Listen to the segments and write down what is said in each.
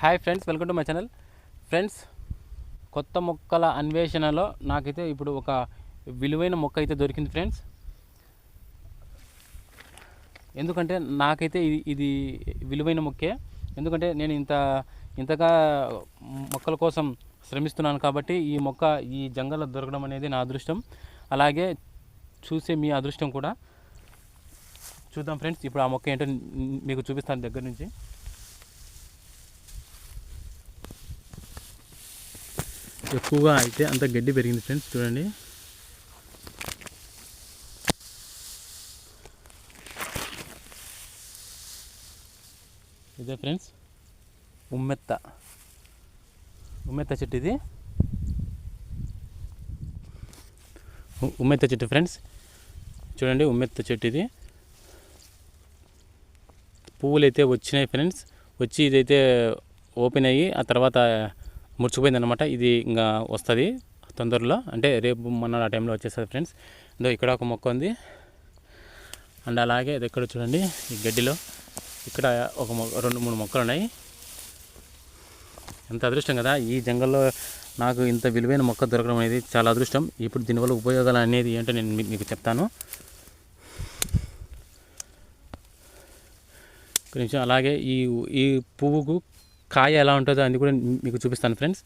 Hi friends welcome to my channel friends కొత్త మొక్కల అన్వేషణలో నాకైతే ఇప్పుడు ఒక విలువైన మొక్క అయితే దొరికింది ఫ్రెండ్స్ ఎందుకంటే నాకైతే ఇది ఇది విలువైన మొక్కే. ఎందుకంటే నేను ఇంత ఇంతగా మొక్కల కోసం శ్రమిస్తున్నాను కాబట్టి ఈ మొక్క ఈ జంగల్లో దొరకడం అనేది నా అదృష్టం. అలాగే చూసే మీ అదృష్టం కూడా. చూద్దాం ఫ్రెండ్స్ ఇప్పుడు ఆ మొక్క ఏంటో మీకు చూపిస్తాను దగ్గర నుంచి. ఎక్కువగా అయితే అంత గడ్డి పెరిగింది ఫ్రెండ్స్ చూడండి. ఇదే ఫ్రెండ్స్ ఉమ్మెత్త. ఉమ్మెత్త చెట్టు ఇది. ఉమ్మెత్త చెట్టు ఫ్రెండ్స్. చూడండి ఉమ్మెత్త చెట్టు ఇది. పువ్వులు అయితే వచ్చినాయి ఫ్రెండ్స్. వచ్చి ఇదైతే ఓపెన్ అయ్యి ఆ తర్వాత ముడిచిపోయింది అనమాట ఇది ఇంకా వస్తుంది తొందరలో. అంటే రేపు మొన్న ఆ టైంలో వచ్చేస్తుంది ఫ్రెండ్స్. ఇదో ఇక్కడ ఒక మొక్క ఉంది. అండ్ అలాగే ఇది ఇక్కడ చూడండి ఈ గడ్డిలో. ఇక్కడ ఒక మొక్క రెండు మూడు మొక్కలు ఉన్నాయి. ఎంత అదృష్టం కదా. ఈ జంగల్లో నాకు ఇంత విలువైన మొక్క దొరకడం అనేది చాలా అదృష్టం. ఇప్పుడు దీనివల్ల ఉపయోగాలు అనేది ఏంటో నేను మీకు చెప్తాను. కొంచెం అలాగే ఈ ఈ పువ్వుకు కాయ ఎలా ఉంటుందో అది కూడా మీకు చూపిస్తాను ఫ్రెండ్స్.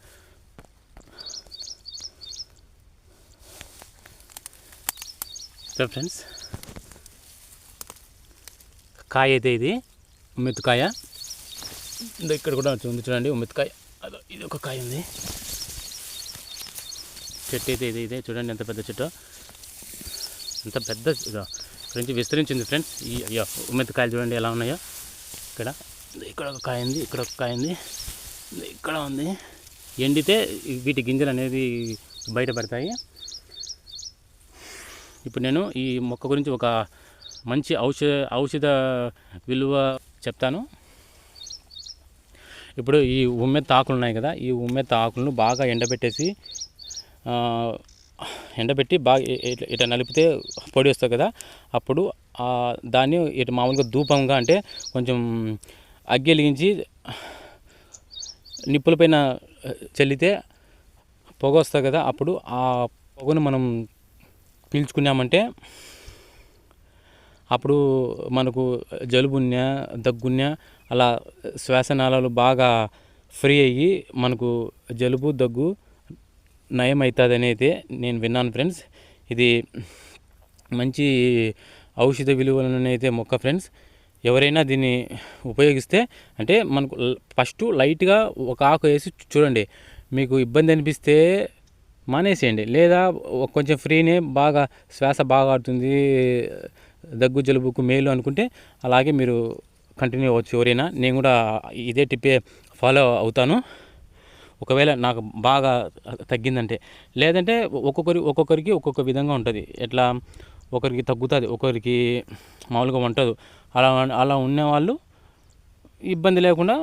ఫ్రెండ్స్. కాయ అయితే ఇది ఉమ్మెత్తుకాయ. ఇక్కడ కూడా ఉంది చూడండి ఉమ్మెత్తుకాయ. అదో ఇది ఒక కాయ ఉంది. చెట్టు అయితే ఇది ఇదే చూడండి ఎంత పెద్ద చెట్టు. ఎంత పెద్ద ఇక్కడ నుంచి విస్తరించింది ఫ్రెండ్స్. ఈ అయ్యో ఉమ్మెత్తుకాయలు చూడండి ఎలా ఉన్నాయో. ఇక్కడ. ఇక్కడ ఒక కాయ ఉంది ఇక్కడ ఒక కాయ ఉంది ఇక్కడ ఉంది. ఎండితే వీటి గింజలు అనేది బయటపడతాయి ఇప్పుడు నేను ఈ మొక్క గురించి ఒక మంచి ఔషధ ఔషధ విలువ చెప్తాను. ఇప్పుడు ఈ ఉమ్మెత్త ఆకులు ఉన్నాయి కదా ఈ ఉమ్మెత్త ఆకులను బాగా ఎండబెట్టేసి ఎండబెట్టి బాగా ఇట నలిపితే పొడి వస్తుంది కదా అప్పుడు దాన్ని ఇటు మామూలుగా ధూపంగా అంటే కొంచెం అగ్గి వెలిగించి నిప్పులపైన చల్లితే పొగ వస్తుంది కదా అప్పుడు ఆ పొగను మనం పీల్చుకున్నామంటే అప్పుడు మనకు జలుబున్నా దగ్గున్నా అలా శ్వాసనాళాలు బాగా ఫ్రీ అయ్యి మనకు జలుబు దగ్గు నయం అవుతుంది అనేది నేను విన్నాను ఫ్రెండ్స్. ఇది మంచి ఔషధ విలువలనైతే మొక్క ఫ్రెండ్స్. ఎవరైనా దీన్ని ఉపయోగిస్తే అంటే మనకు ఫస్ట్ లైట్గా ఒక ఆకు వేసి చూడండి. మీకు ఇబ్బంది అనిపిస్తే మానేసేయండి. లేదా కొంచెం ఫ్రీనే బాగా శ్వాస బాగా ఆడుతుంది దగ్గు జలుబుకు మేలు అనుకుంటే అలాగే మీరు కంటిన్యూ అవ్వచ్చు ఎవరైనా. నేను కూడా ఇదే టిప్పే ఫాలో అవుతాను. ఒకవేళ నాకు బాగా తగ్గిందంటే. లేదంటే ఒక్కొక్కరి ఒక్కొక్కరికి ఒక్కొక్క విధంగా ఉంటుంది. ఎట్లా? ఒకరికి తగ్గుతుంది ఒకరికి మామూలుగా ఉంటుంది అలా అలా ఉన్నవాళ్ళు ఇబ్బంది లేకుండా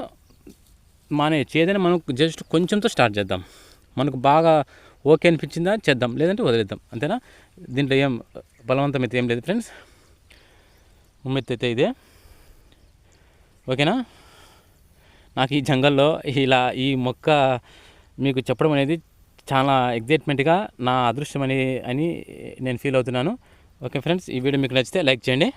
మానేయచ్చు ఏదైనా మనం జస్ట్ కొంచెంతో స్టార్ట్ చేద్దాం. మనకు బాగా ఓకే అనిపించిందా చేద్దాం లేదంటే వదిలేద్దాం. అంతేనా? దీంట్లో ఏం బలవంతం అయితే ఏం లేదు ఫ్రెండ్స్. ఉమ్మెత్తి అయితే ఇదే. ఓకేనా? నాకు ఈ జంగల్లో ఇలా ఈ మొక్క మీకు చెప్పడం అనేది చాలా ఎగ్జైట్మెంట్గా నా అదృష్టం అని అని నేను ఫీల్ అవుతున్నాను. ఓకే ఫ్రెండ్స్ ఈ వీడియో మీకు నచ్చితే లైక్ చేయండి.